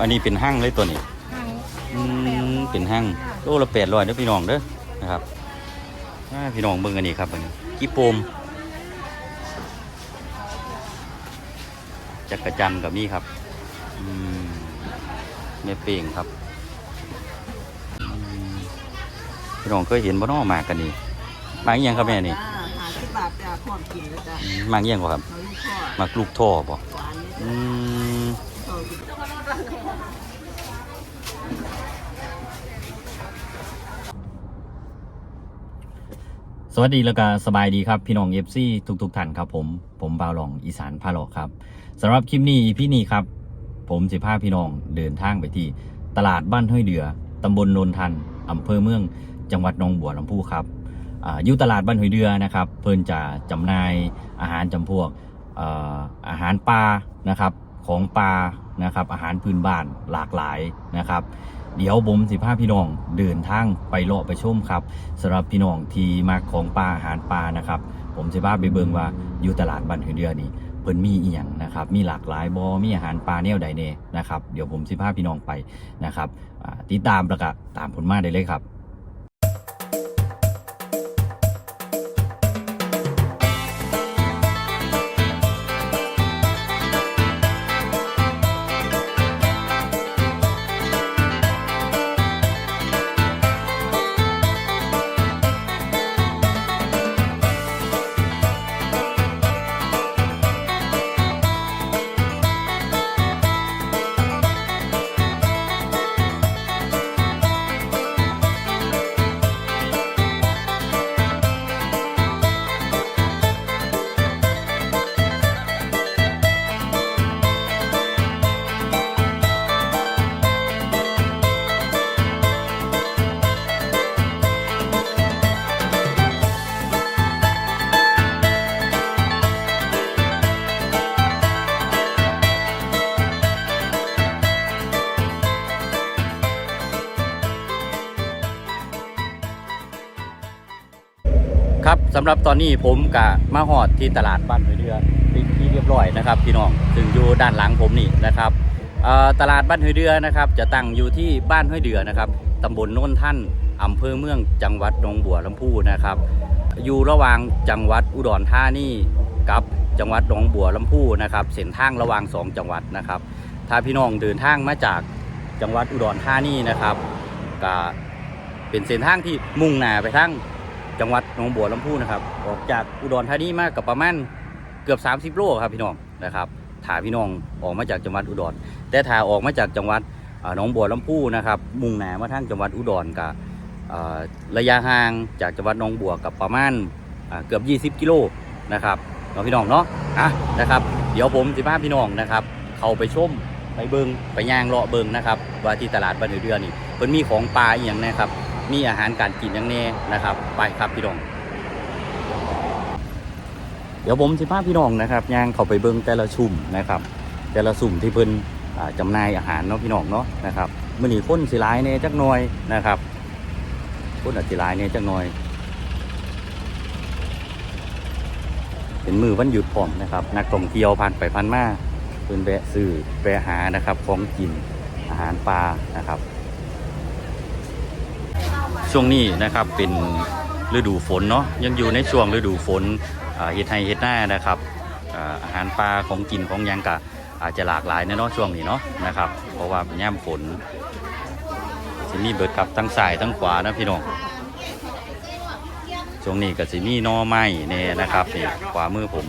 อันนี้เป็นห้างเลยตัวนี้หางอืมเป็นห้างโลละแปดร้อยเด้อพี่น้องเด้อนะครับอ่าพี่น้องเบิ่งอันนี้ครับเบิ่งกี่โปมจักรจันทร์กับนี่ครับอืมแม่เป่งครับอืมพี่น้องเคยเห็นบ่น้อหมากกันนี่หมากอิหยังครับแม่นี่จ้าหาสิบบาทจ้าพร้อมกินแล้วจ้าอืมหมากอิหยังบ่ครับเขาลูกทอดหมากลูกท่อบ่หวานนี่อืมทอดกิน สวัสดีแล้วก็สบายดีครับ พี่น้องเอฟซีทุกๆท่านครับ ผมผมบาวหลองอีสานพาหลอกครับสำหรับคลิปนี้พี่นี้ครับ ผมจะพาพี่น้องเดินทางไปที่ ตลาดบ้านห้วยเดือตำบลโนนทันอำเภอเมืองจังหวัดหนองบัวลำพูครับออยู่ตลาดบ้านห้วยเดือนะครับ เพิ่นจะจำหน่ายอาหารจำพวกอออาหารปลานะครับ ของปลานะครับ อาหารพื้นบ้านหลากหลายนะครับ เดี๋ยวผมสิพาพี่น้องเดินทางไปเลาะไปชมครับสำหรับพี่น้องที่มาของปลาอาหารปลานะครับ ผมสิพาไปเบิ่งว่าอยู่ตลาดบ้านห้วยเดือนี่เพิ่นมีอีหยังนะครับ มีหลากหลายบอมีอาหารปลาแนวใดเน่นะครับ เดี๋ยวผมสิพาพี่น้องไปนะครับติดตามแล้วก็ตามผลมาได้เลยครับ สำหรับตอนนี้ผมกับมาหอดที่ตลาดบ้านห้วยเดือเป็นที่เรียบร้อยนะครับพี่น้องซึ่งอยู่ด้านหลังผมนี่นะครับตลาดบ้านห้วยเดือนะครับ จะตั้งอยู่ที่บ้านห้วยเดือนะครับตำบลโนนท่านอำเภอเมืองจังหวัดหนองบัวลำพูนะครับ อยู่ระหว่างจังหวัดอุดรธานีกับจังหวัดหนองบัวลำพูนะครับเส้นทางระหว่างสองจังหวัดนะครับ ถ้าพี่น้องเดินทางมาจากจังหวัดอุดรธานีนะครับก็เป็นเส้นทางที่มุ่งหน้าไปทาง จังหวัดหนองบัวลำพูนะครับ ออกจากอุดรธานีมากกับประมาณเกือบ 30 โลครับพี่น้องนะครับถาพี่น้องออกมาจากจังหวัดอุดร แต่ถาออกมาจากจังหวัดหนองบัวลำพูนะครับ มุ่งหน้ามาทางจังหวัดอุดรกับระยะห่างจากจังหวัดหนองบัวกับประมาณอ่าเกือบ 20 กิโลนะครับเนาะพี่น้องเนาะอะนะครับ เดี๋ยวผมสิพาพี่น้องนะครับ เข้าไปชมไปเบิงไปย่างเลาะเบิงนะครับว่าที่ตลาดบ้านเดือนี่เพิ่นมีของปลาอย่างนะครับ มีอาหารการกินอย่างแน่นะครับ ไปครับพี่น้อง เดี๋ยวผมสิพาพี่น้องนะครับย่างเข้าไปเบิงแต่ละชุ่มนะครับ แต่ละสุ่มที่เพิ่นจำหน่ายอาหารเนาะพี่น้องเนาะนะครับมื้อนี้นสิหลายแน่จักหน่อยนะครับคนอาจสิหลายแน่จักหน่อยเป็นมือวันหยุดพร้อมนะครับ นักท่องเที่ยวผ่านไปผ่านมาเพิ่นแวะซื้อแวะหานะครับของกินอาหารปลานะครับ ช่วงนี้นะครับเป็นฤดูฝนเนาะยังอยู่ในช่วงฤดูฝนอ่าเฮ็ดไห้เฮ็ดหน้านะครับอาหารปลาของกินของยังกะอาจจะหลากหลายนเนาะช่วงนี้เนาะนะครับ เพราะว่าเป็นย่ามฝนสิมีเบิดกับทั้งซ้ายทั้งขวานะพี่น้องช่วงนี้ก็สิมีน่อไม้เนี่ยนะครับนี่ขวามือผม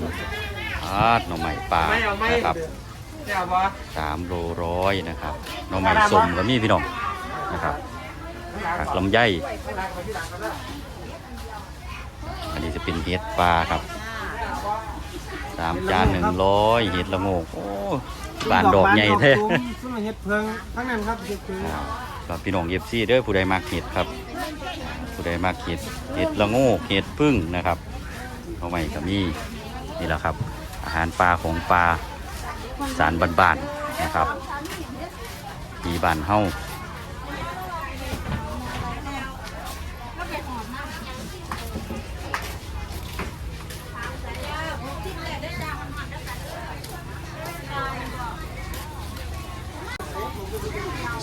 อาดหน่อไม้ปลานะครับสามโลร้อยนะครับหน่อไม้ส้มก็มีพี่น้องนะครับ ผักลำไยอันนี้จะเป็นเห็ดปลาครับสามจานหนึ่งร้อยเห็ดละโงกโอ้บานดอกใหญ่แท้ซุ่มเห็ดเพิงทั้งนั้นครับเห็ดเพิงครับพี่น้องเย็บซี่เด้อผู้ใดมากเห็ดครับ ผู้ใดมากเห็ดเห็ดละโงกเห็ดพึ่งนะครับเอาไว้กับนี่นี่แหละครับ อาหารปลาของปลาสารบานๆนะครับมีบานเฮ้า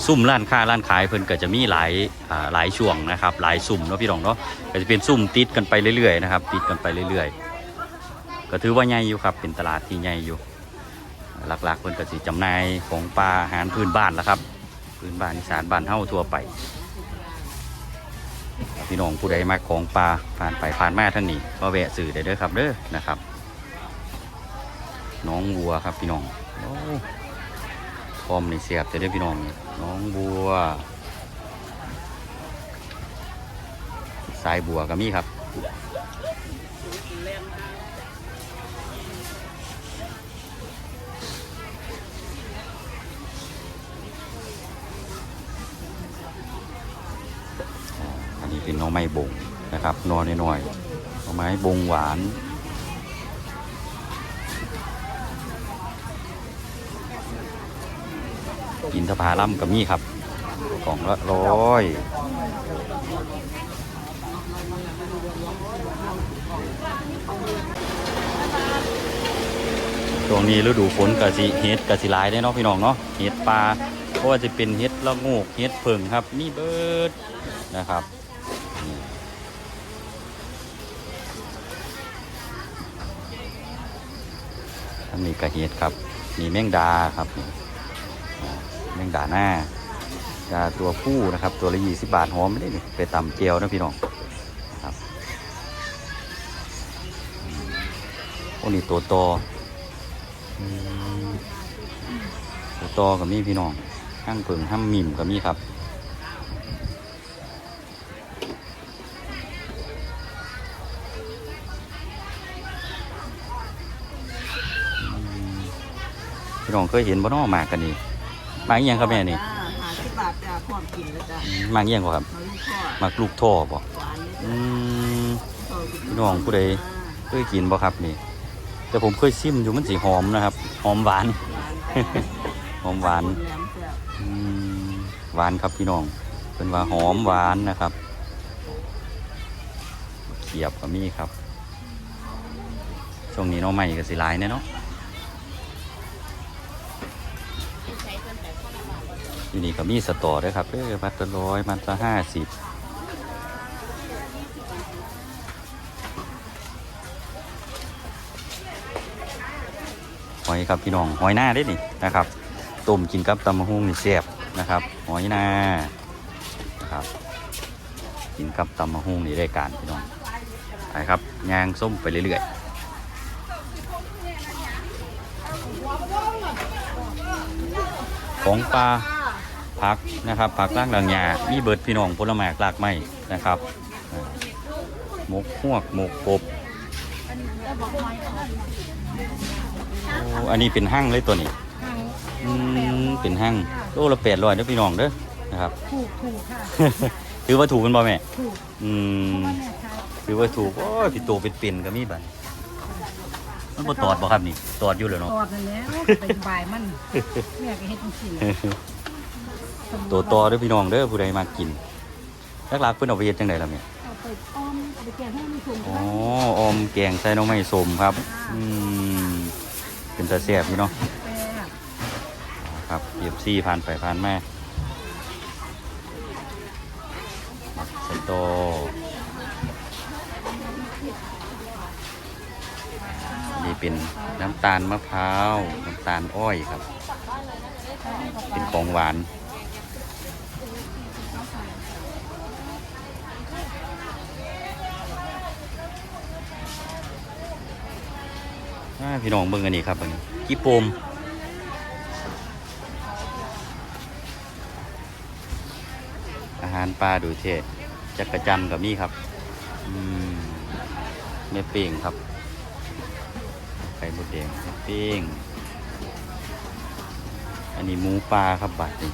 ซุ่มร้านค้าร้านขายเพิ่นก็จะมีหลายอ่าหลายช่วงนะครับ หลายซุ่มเนาะพี่น้องเนาะก็จะเป็นซุ่มติดกันไปเรื่อยๆนะครับติดกันไปเรื่อยๆ ก็ถือว่าใหญ่อยู่ครับเป็นตลาดที่ใหญ่อยู่ หลักๆเพิ่นก็สิจำหน่ายของปลาอาหารพื้นบ้านละครับ พื้นบ้านอีสานบ้านเฮาทั่วไปพี่น้องผู้ใดมาของปลาผ่านไปผ่านมาทั้งนี้ก็แวะซื้อได้เด้อครับเด้อนะครับ น้องวัวครับพี่น้องโอ้พร้อมในเสียบจะได้อพี่น้อง น้องบัว สายบัวก็มีครับอันนี้เป็นน้องไม้บงนะครับนอนน้อยๆน่องไม้บงหวาน อินทผลัมกับมีครับกล่องละร้อยช่วงนี้ฤดูฝนกะสิเฮ็ดกะสิลายได้เนาะพี่น้องเนาะเฮ็ดปลาเพราะว่าจะเป็นเฮ็ดละงูกเฮ็ดเผิงครับมีเบิดนะครับนี่อันนี้กะเฮ็ดครับ มีแมงดาครับนี่ แมงดาหน้าดาตัวผู้นะครับ ตัวละยี่สิบบาทหอมไม่ได้นี่ไปตำเจียวนะพี่น้องครับโอ้นี่ตัวโตอืมตัวโตกับมีพี่น้องห้างเพิงห้ามมิมกับมีครับพี่น้องเคยเห็นบ่เน้อมากกันนี่ มากอิหยังครับแม่นี่จ้าหาสิบบาทจ้าพร้อมกินแล้วจ้าอืมหมากอิหยังบ่ครับมาลูกทอดหมากลูกท่อบ่หวานเลยอืมจ้าพี่น้องผู้ใด เคยกินบ่ครับนี่ แต่ผมเคยซิมอยู่มันสีหอมนะครับ หอมหวานหอมหวาน แหลมแซ่บอืมหวานครับพี่น้องเป็นว่าหอมหวานนะครับเขียบก็มีครับช่วงนี้หน้องใหม่ก็สิหลายแน่เนาะ อยู่นี่ก็มีสตอด้วยครับเออมัดละร้อยมัดละห้าสิบหอยครับพี่น้องหอยหน้าได้นี่นะครับต้มกินกับตำมะฮุ่งนี่แซ่บนะครับหอยหน้านะครับกินกับตำมะฮุ่งนี่ได้การพี่น้องไปครับยางส้มไปเรื่อยๆของปลา ผักนะครับผักล่างหลังหยามีเบิดพี่น้องผลไม้หลากไม้นะครับอ่าหมกหวกหมกกบโอ้อันนี้เป็นหั่งเลยตัวนี้อืมเป็นห้างโลละแปดร้อยเด้อพี่น้องเด้อนะครับถูกถูกค่ะถือว่าถูกกันบ่แม่ถูกอืมพ่อแม่ค่ะถือว่าถูกโอ้ยพี่โตเป็นเป็นๆก็มีบัดมันบ่ตอดบ่ครับนี่ตอดอยู่เลยตเนาะอดนั่นแหละไปบ่ายมันแม่ก็เฮ็ดจังซี่ ตัวตอเด้อพี่น้องเด้อผู้ใดมากินหลักๆเพิ่นเอาไปเฮ็ดจังไดล่ะแม่เอาไปอ้อมเอาไปแกงให้มันสูงอ๋อออมแกงใส่หน้องไม้ส้มครับอืมเป็นตาแซ่บพี่เนาะแซ่บครับเอฟซีผ่านไปผ่านมาใส่โตนี่เป็นน้ำตาลมะพร้าว น้ำตาลอ้อยครับ เป็นของหวาน พี่น้องเบิ่งอันนี้ครับเบิ่งกี่โปมอาหารปลาดูเทศจักระจันกับนี่ครับอืมแม่เป้งครับไข่มดแดงแม่เป้งอันนี้หมูปลาครับบัดนี้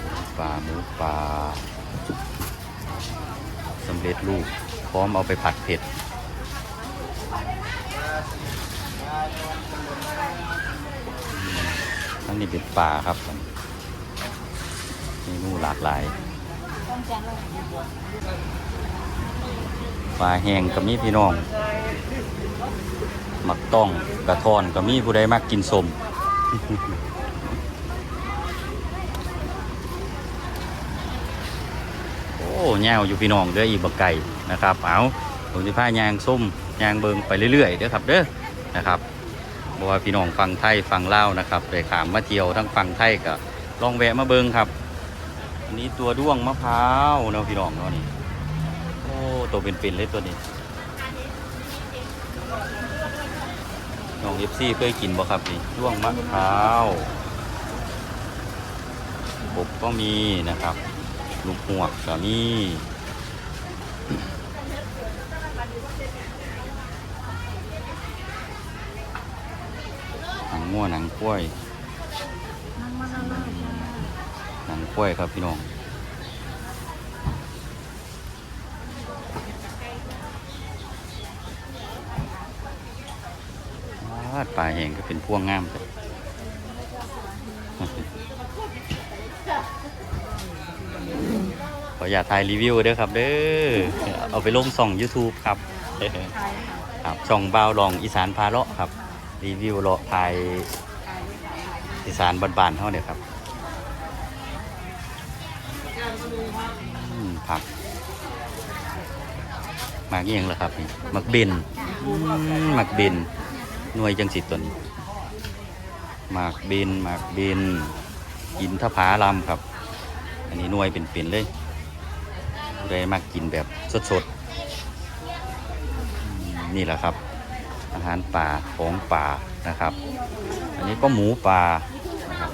หมูปลาหมูปลาสำเร็จรูปพร้อมเอาไปผัดเผ็ดันนี้เป็นป่าครับเมนูหลากหลายป่าแห้งก็มีพี่น้อง มักต้องกระทอนก็มีผู้ใดมากกินสมโอ้แง่อยู่พี่น้องเด้ออีบักไก่นะครับ เอาผมจะพายางส้มยางเบิงไปเรื่อยๆเด้อครับเด้อนะครับ พราะว่าพี่น้องฟังไทยฟังเล่านะครับได้ขามมาเที่ยวทั้งฟังไทยก็ลองแวะมาเบิงครับ อันนี้ตัวด้วงมะพร้าวเนาะพี่น้องเนาะนี่โอ้ตัวเป็นๆเลยตัวนี้น้องเอฟซีเคยกินบ่ครับนี่ด้วงมะพร้าวกบก็มีนะครับ ลูกหวกก็มีหนั งง่วหนังกล้วย หนังกล้วยครับพี่น้องวาดปลาแห้งก็เป็นพวงงามเลยขออย่าถ่ายรีวิวเด้อครับ เด้อ เอาไปลงส่อง YouTube ครับ ครับช่องบ่าวลองอีสานพาเลาะ รีวิวเลาะไทยอีสานบ้านๆเท่าเนี่ยครับผักมากเอียงแล้วครับนี่มักเบนอืมมักเบนหน่วยจังสิตตัวนี้หมากเบนหมากเบนกินทผาลำครับ อันนี้หน่วยเป็นๆเลยเลยมากกินแบบสดๆนี่แหละครับ อาหารป่าของป่านะครับ อันนี้ก็หมูป่านะครับ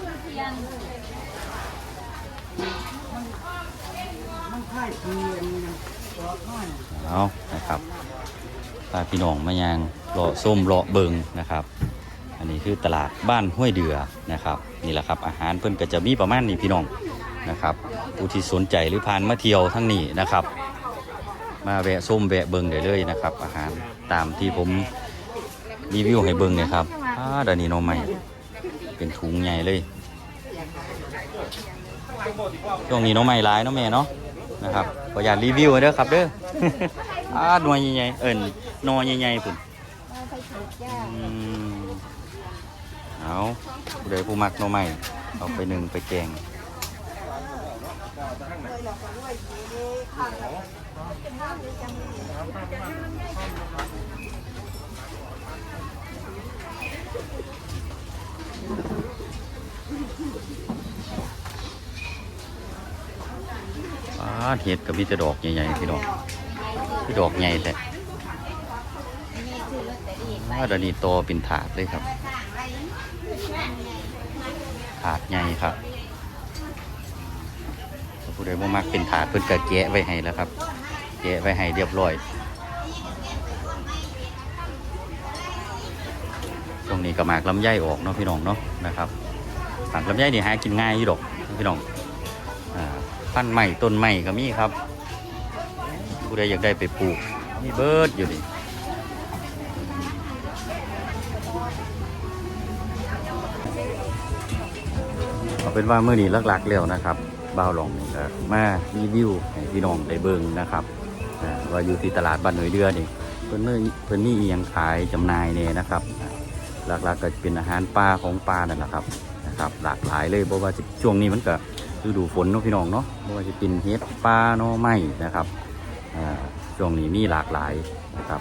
เอานะครับพาพี่น้องมายางเลาะส้มเลาะเบิงนะครับ อันนี้คือตลาดบ้านห้วยเดือนะครับ นี่แหละครับอาหารเพิ่นก็จะมีประมาณนี้พี่น้องนะครับผู้ที่สนใจหรือผ่านมาเที่ยวทั้งนี้นะครับ มาแวะส้มแวะเบิงได้เลยนะครับ อาหารตามที่ผม รีวิวให้เบิงเนี่ยครับอ่าดานี่หน้องใหม่ เป็นถุงใหญ่เลยช่วงนี้หน้องใหม่ร้ายเน้องแม่เนาะนะครับขออยากรีวิวให้เด้อครับเด้อ อ่าหน่วยใหญ่ๆเอิญนอใหญ่ๆพุ่นอืมเอาผู้ใดผู้มักหน้องใหม่เอาไปหนึ่งไปแกง อ่าเห็ดกับมีแต่ดอกใหญ่ๆพี่น้องพี่ดอกใหญ่แต่อ่าดานนี้โตเป็นถาดเลยครับ ถาดใหญ่ครับผู้ใดบ่มักเป็นถาดเพิ่นก็แกะไว้ให้แล้วครับแกะไว้ให้เรียบร้อย ตรงนี้ก็หมากลำไยออกเนาะพี่น้องเนาะนะครับหมากลำไยนี่หากินง่ายอยู่ดอกพี่น้อง พันธุ์ใหม่ต้นใหม่ก็มีครับผู้ใดอยากได้ไปปลูก มีเบิร์ดอยู่นี่เอาเป็นว่าเมื่อนี้หลักๆแล้วนะครับบ่าวหลงนี่ก็มารีวิวให้พี่น้องได้เบิ่งนะครับอ่าว่าอยู่ที่ตลาดบ้านหน่วยเดือนี่เพิ่นเมื่อเพิ่นมีเอียงขายจำหน่ายเนี่ยนะครับหลักๆก็เป็นอาหารป่าของป่านั่นแหละครับนะครับ หลากหลายเลยเพราะว่าช่วงนี้มันก็ ฤดูฝนเนาะพี่น้องเนาะไม่ว่าจะเป็นเห็ดปลาหน่อไม้นะครับอ่าช่วงนี้มีหลากหลายนะครับ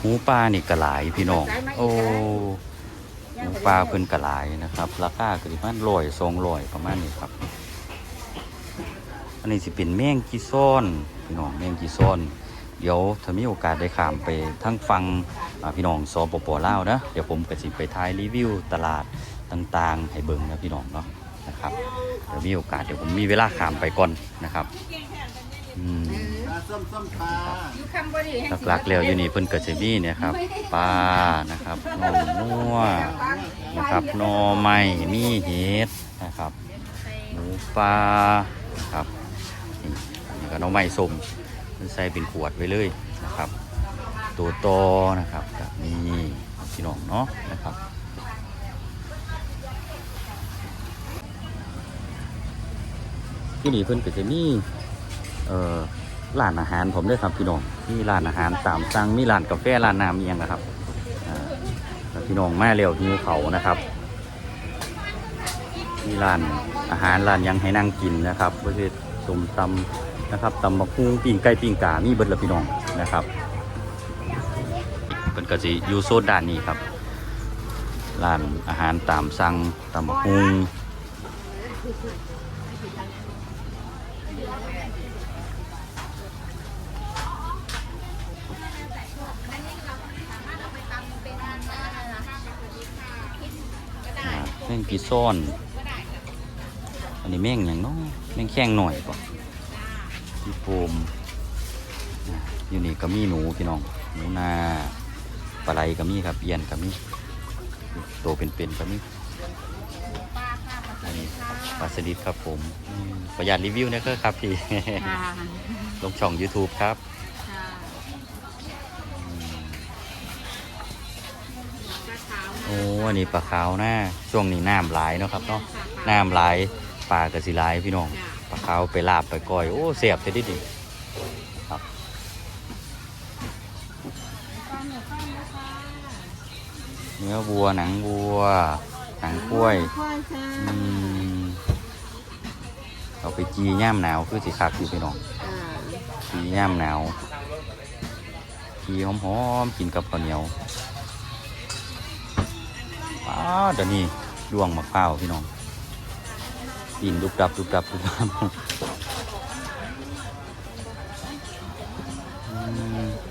หมูปลานี่กระหลายพี่น้อง โอ้หมูปลาเพิ่นกระหลายนะครับ ราคาก็ประมาณร้อยสองร้อยประมาณนี้ครับ อันนี้สิเป็นแมงกีซ้อนพี่น้องแมงกีซ้อน เดี๋ยวถ้ามีโอกาสได้ข้ามไปทั้งฟังพี่น้องสปปลาวนะเดี๋ยวผมก็สิไปถ่ายรีวิวตลาดต่างๆ ให้เบิ่งนะพี่น้องเนาะนะครับเดี๋ยวมีโอกาสเดี๋ยวผมมีเวลาข้ามไปก่อนนะครับอืมหลักๆแล้วอยู่นี่เพิ่นก็จะมีเนี่ยครับปลานะครับน่อนัวนะครับนอไม้มีเห็ดนะครับหมูปลานะครับนี่ก็นอไม้สม ใส่เป็นขวดไว้เลยนะครับ ตัวโตนะครับกับนี่พี่น้องเนาะนะครับที่นี่เพิ่นก็จะมีเอ่อร้านอาหารผมด้วยครับพี่น้องมีร้านอาหารตามสั่งมีร้านกาแฟร้านน้ำเมียงนะครับพี่น้องมาเร็วหิวเขานะครับ มีร้านอาหารร้านยังให้นั่งกินนะครับประเภทสมตำ นะครับตำบักหุ่งปิ้งไก่ปิ้งกามีเบิดละพี่น้องนะครับเป็นกสิยูโซด้านนี้ครับร้านอาหารตามสั่งตำบักหุ่งอ่าแม่งกีซ่อน อันนี้แม่งอย่างน้องแม่งแข้งหน่อยก่อน พี่โฟมอ่าอยู่นี่ก็มีหนูพี่น้อง หนูนาปลาไหลก็มีครับเอียนก็มีโตเป็นๆก็มีอันนี้ปลาสลิดครับผมอืมขออนุญาตรีวิวนะครับครับพี่ค่ะลงช่อง YouTube ครับค่ะอืมโอ้อันนี้ปลาขาวหน้าช่วงนี้น้ำหลายเนาะครับเนาะน้ำหลายปลากระสิหลายพี่น้อง ปลาขาวไปลาบไปก้อย โอ้เสียบจะได้ดีครับเนื้อวัวหนังวัว หนังกล้วยควายค่ะอืมเอาไปจีย่ามหนาวคือสิคักอยู่พี่น้องอ่าจีย่ามหนาวจีหอมๆกินกับข้าวเหนียวอ้าวเดี๋ยวนี้ดวงมะพร้าวพี่น้อง กินดุบดับดุบดับดุบดับ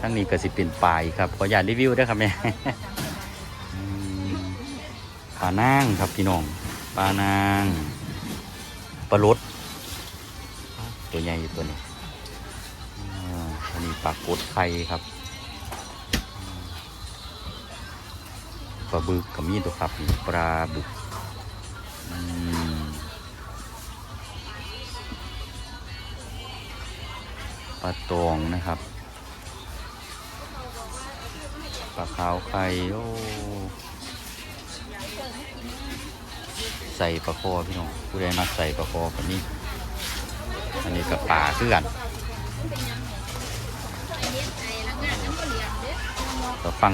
ทั้งนี้ก็สิเป็นปลายครับ ขออยากรีวิวด้วยครับแม่ปลานางครับพี่น้องปลานางปลาลดตัวใหญ่อยู่ตัวนี้อันนี้ปลากดไข่ครับปลาบึกกับมีตัวครับปลาบึก ปลาตองนะครับปลาขาวไข่โอ้ใส่ปลาคอพี่น้องผู้ใดมาใส่ปลาคอกับนี่อันนี้กับปลาเคื่อนก็ฟัง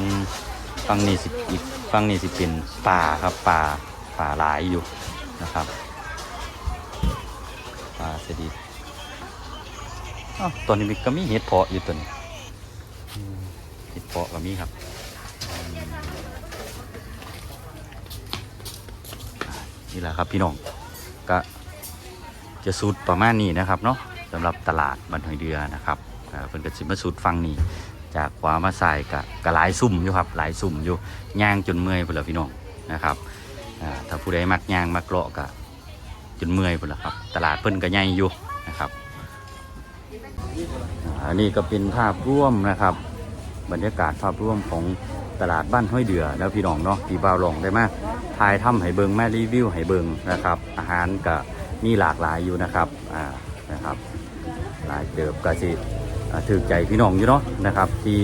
ฟังนี่สิอีกฟังนี่สิเป็นป่าครับป่าป่าหลายอยู่นะครับป่าสดิ อ้าวตอนนี้มีก็มีเห็ดเพาะอยู่ตัวนี้อืมเห็ดเพาะก็มีครับอืมนี่แหละครับพี่น้องก็จะสูตรประมาณนี้นะครับเนาะสำหรับตลาดบันหอยเดือนะครับอ่าเพิ่นก็สิมาสูตรฟังนี่จากขวามาใส่กะกะหลายซุ่มอยู่ครับหลายซุ่มอยู่ย่างจนเมื่อยพุ่นละพี่น้องนะครับอ่าถ้าผู้ใดมักย่างมักเลาะกะจนเมื่อยพุ่นละครับ ตลาดเพิ่นก็ใหญ่อยู่ อันนี้ก็เป็นภาพร่วมนะครับ บรรยากาศภาพร่วมของตลาดบ้านห้วยเดือแล้วพี่น้องเนาะพี่บ่าวลองได้มาถ่ายทำให้เบิงแม่รีวิวให้เบิงนะครับ อาหารก็มีหลากหลายอยู่นะครับอ่านะครับหลายเติบก็สิถือใจพี่น้องอยู่เนาะนะครับ ที่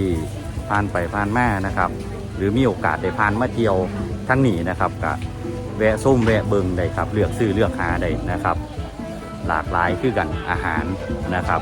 ผ่านไปผ่านมานะครับ หรือมีโอกาสได้ผ่านมาเที่ยวทั้งนี้นะครับก็แวะส้มแวะเบิงได้ครับ เลือกซื้อเลือกหาได้นะครับ หลากหลายคือกันอาหารนะครับ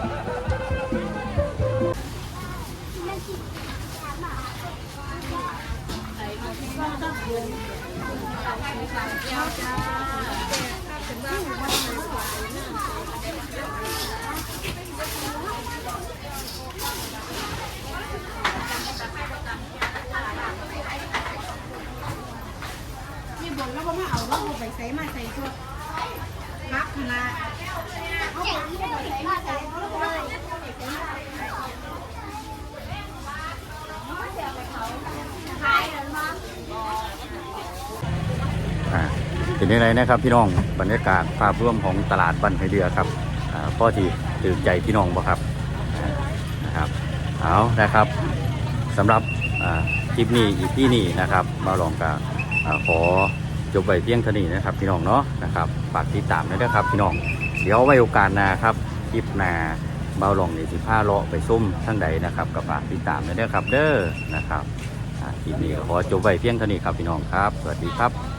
เป็นยังไงนะครับพี่น้องบรรยากาศภาพรวมของตลาดบันไพเดือครับพ่อที่ตื่นใจพี่น้องบ่ครับนะครับเอานะครับสำหรับคลิปนี้อีพี่นี้นะครับมาลองกับอ่าขอจบไปเพียงเท่านี้นะครับพี่น้องเนาะนะครับฝากติดตามด้วยนะครับพี่น้องเดี๋ยวไว้โอกาสหน้าครับคลิปหน้าเบาลองในสิผ้าเลาะไปซุ่มทั้งใดนะครับกับฝากติดตามด้วยนะครับเด้อนะครับคลิปนี้ขอจบไปเพียงเท่านี้ครับพี่น้องครับ สวัสดีครับ